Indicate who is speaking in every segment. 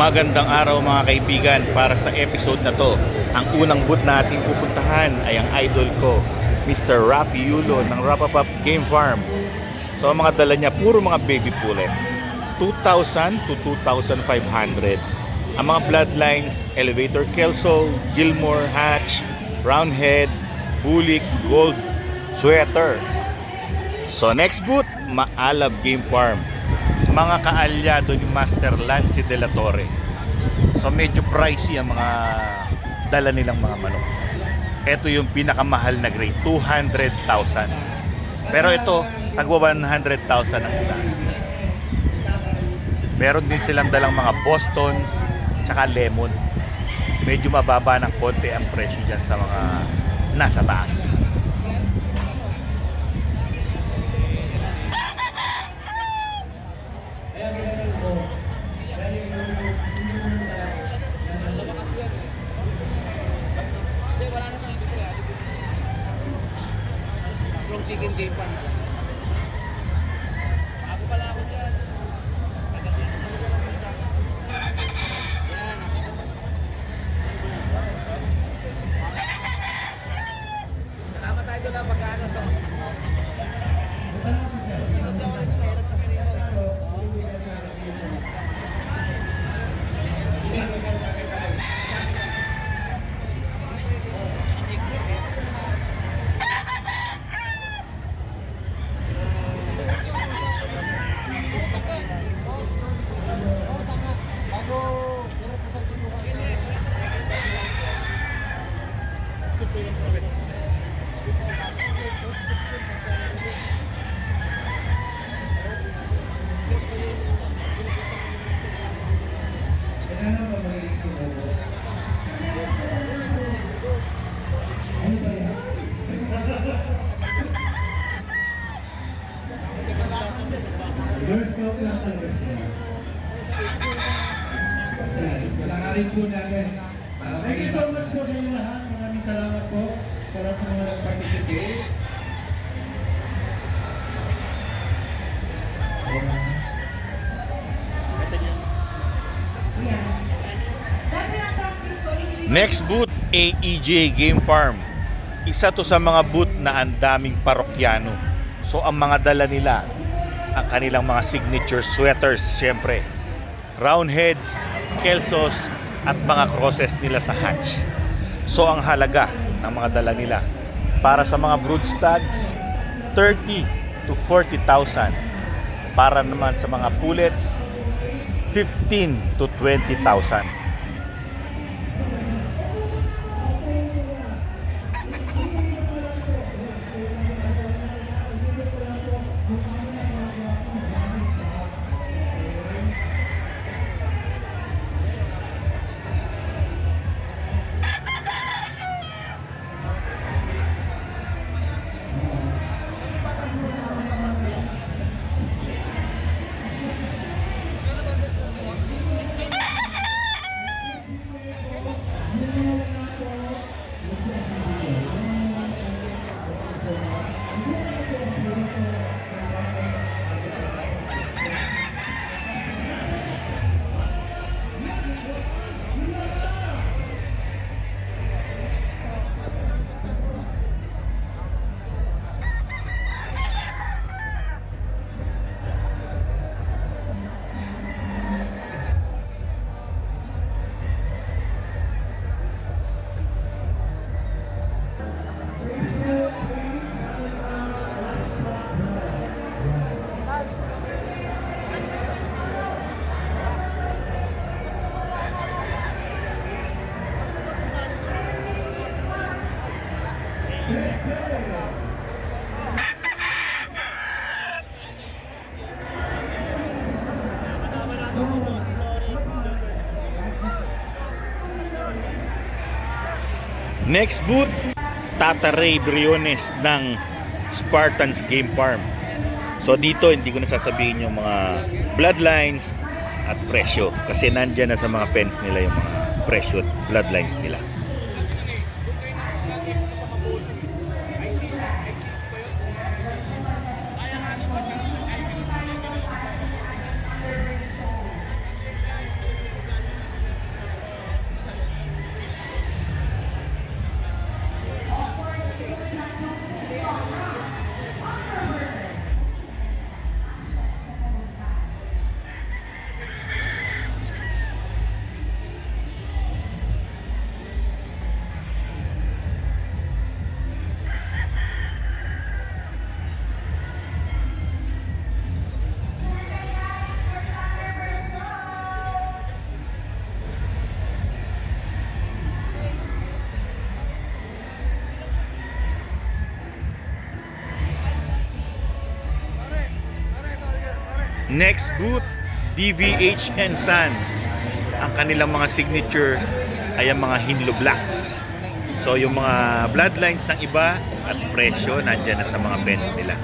Speaker 1: Magandang araw mga kaibigan para sa episode na to. Ang unang boot natin pupuntahan ay ang idol ko, Mr. Rafi Yulo ng Rapapap Game Farm. So ang mga dala niya, puro mga baby pullets. 2,000 to 2,500. Ang mga bloodlines, Elevator Kelso, Gilmore Hatch, Roundhead, Bulik, Gold, Sweaters. So next boot, Maalab Game Farm. Mga kaalyado ni Master Lance de la Torre. So medyo pricey ang mga dala nilang mga manok. Ito yung pinakamahal na grade, 200,000. Pero ito, tagwa 100,000 ang isa. Meron din silang dalang mga Boston, tsaka Lemon. Medyo mababa ng konti ang presyo dyan sa mga nasa taas.
Speaker 2: Chicken game pan na lang. Bago pala ako dyan. Ako ako. Salamat tayo na pagkano so. Dito sa
Speaker 3: Rin po natin. Thank you so much po sa inyo lahat. Maraming salamat po sa lahat ng mga nag-participate.
Speaker 1: Next boot, AEJ Game Farm. Isa to sa mga boot na ang daming parokyano. So ang mga dala nila, ang kanilang mga signature sweaters, syempre. Roundheads, kelsos, at mga crosses nila sa hatch. So ang halaga ng mga dala nila para sa mga brood stags, 30 to 40,000. Para naman sa mga pullets, 15 to 20,000. Next boot, Tata Ray Briones ng Spartans Game Farm. So dito hindi ko na sasabihin yung mga bloodlines at presyo kasi nandyan na sa mga pens nila yung mga presyo at bloodlines nila. Next boot, DVH and Sons. Ang kanilang mga signature ay ang mga Hinlo Blacks. So yung mga bloodlines ng iba at presyo nandyan na sa mga pens nila.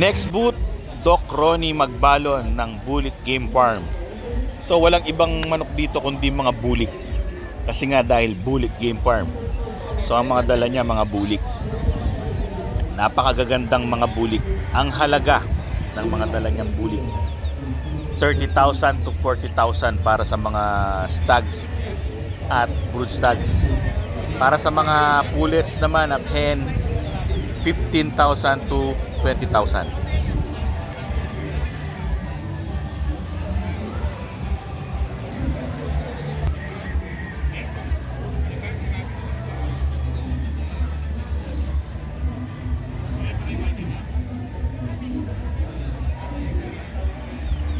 Speaker 1: Next boot, Doc Ronnie Magbalon ng Bulik Game Farm. So walang ibang manok dito kundi mga bulik. Kasi nga dahil Bulik Game Farm. So ang mga dala niya mga bulik. Napakagagandang mga bulik. Ang halaga ng mga dala niyang bulik. 30,000 to 40,000 para sa mga stags at brood stags. Para sa mga pullets naman at hens, 15,000 to 20,000.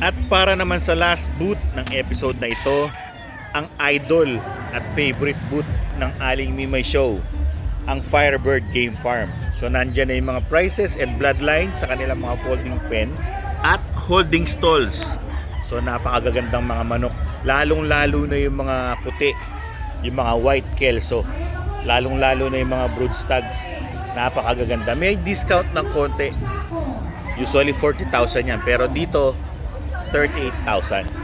Speaker 1: At para naman sa last boot ng episode na ito, ang idol at favorite boot ng Aling Mimay Show, ang Firebird Game Farm. So nandyan na yung mga prices and bloodlines sa kanilang mga folding pens at holding stalls. So napakagagandang mga manok. Lalong-lalo na yung mga puti, yung mga white kelso. Lalong-lalo na yung mga brood stags. Napakagaganda. May discount ng konti. Usually 40,000 yan. Pero dito, 38,000.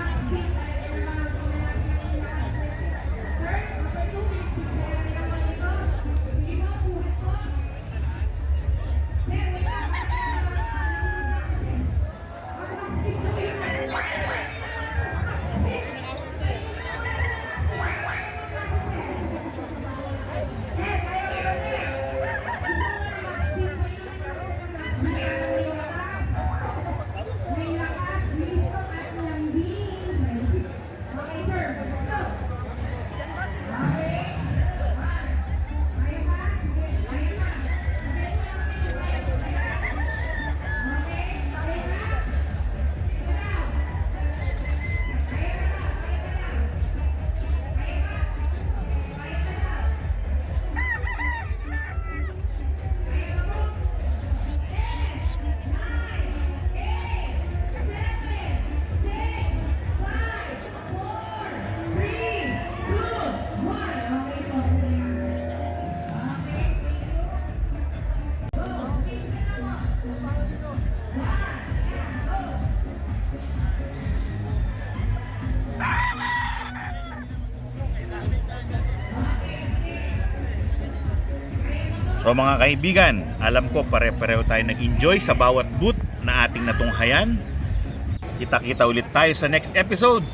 Speaker 1: So mga kaibigan, alam ko pare-pareho tayo nag-enjoy sa bawat boot na ating natunghayan. Kita-kita ulit tayo sa next episode.